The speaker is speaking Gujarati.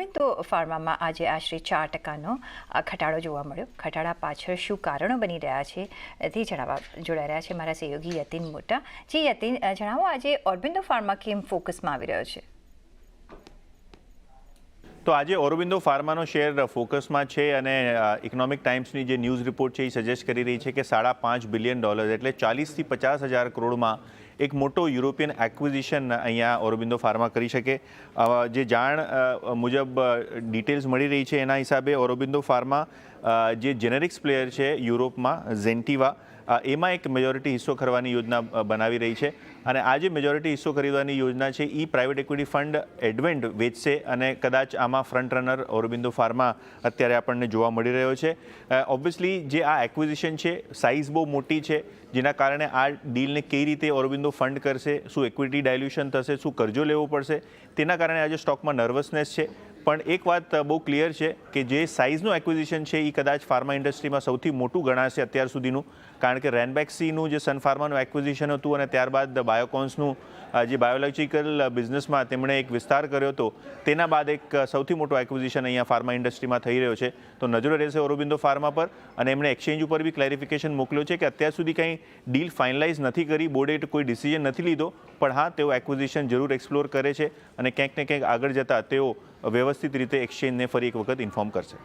ઓરબિંદો ફાર્મામાં આજે આશરે ચાર ટકાનો ઘટાડો જોવા મળ્યો. ઘટાડા પાછળ શું કારણો બની રહ્યા છે તે જણાવવા, જોડાઈ રહ્યા છે મારા સહયોગી યતિન મોટા. જે યતિન જણાવો આજે ઓરબિંદો ફાર્મા કેમ ફોકસમાં આવી રહ્યો છે? તો આજે ઓરોબિંદો ફાર્માનો શેર ફોકસમાં છે અને ઇકોનોમિક ટાઈમ્સની જે ન્યૂઝ રિપોર્ટ છે એ સજેસ્ટ કરી રહી છે કે સાડા પાંચ બિલિયન ડોલર એટલે ચાલીસથી પચાસ હજાર કરોડમાં એક મોટો યુરોપિયન એક્વિઝિશન અહીંયા ઓરોબિંદો ફાર્મા કરી શકે. જે જાણ મુજબ ડિટેલ્સ મળી રહી છે એના હિસાબે ઓરોબિંદો ફાર્મા જે જેનેરિક્સ પ્લેયર છે યુરોપમાં ઝેન્ટિવા એમાં એક મેજોરિટી હિસ્સો ખરવાની યોજના બનાવી રહી છે. અને આ જે મેજોરિટી હિસ્સો ખરીદવાની યોજના છે એ પ્રાઇવેટ ઇક્વિટી ફંડ એડવેન્ટ વેચશે અને કદાચ આમાં ફ્રન્ટ રનર ઓરોબિંદો ફાર્મા અત્યારે આપણને જોવા મળી રહ્યો છે. ઓબ્વિયસલી જે આ એક્વિઝિશન છે સાઇઝ બહુ મોટી છે, જેના કારણે આ ડીલને કઈ રીતે ઓરોબિંદો ફંડ કરશે, શું ઇક્વિટી ડાયલ્યુશન થશે, શું કરજો લેવો પડશે, તેના કારણે આજે સ્ટોકમાં નર્વસનેસ છે. પણ એક વાત બહુ ક્લિયર છે કે જે સાઇઝનું એક્વિઝિશન છે એ કદાચ ફાર્મા ઇન્ડસ્ટ્રીમાં સૌથી મોટું ગણાશે અત્યાર સુધીનું. કારણ કે રેનબેક્સીનું જે સન ફાર્માનું એક્વિઝિશન હતું અને ત્યારબાદ બાયોકોન્સનું જે બાયોલોજિકલ બિઝનેસમાં તેમણે એક વિસ્તાર કર્યો હતો, તેના બાદ એક સૌથી મોટો એક્વિઝિશન અહીંયા ફાર્મા ઇન્ડસ્ટ્રીમાં થઈ રહ્યો છે. તો નજરો રહેશે ઓરોબિંદો ફાર્મા પર અને એમણે એક્સચેન્જ ઉપર બી ક્લેરિફિકેશન મોકલ્યો છે કે અત્યાર સુધી કંઈ ડીલ ફાઇનલાઇઝ નથી કરી બોર્ડે કોઈ ડિસિઝન નથી લીધો, પણ હા, તેઓ એક્વિઝિશન જરૂર એક્સપ્લોર કરે છે અને ક્યાંક ને ક્યાંક આગળ જતાં તેઓ વ્યવસ્થિત રીતે એક્સચેન્જને ફરી એક વખત ઇન્ફોર્મ કરશે.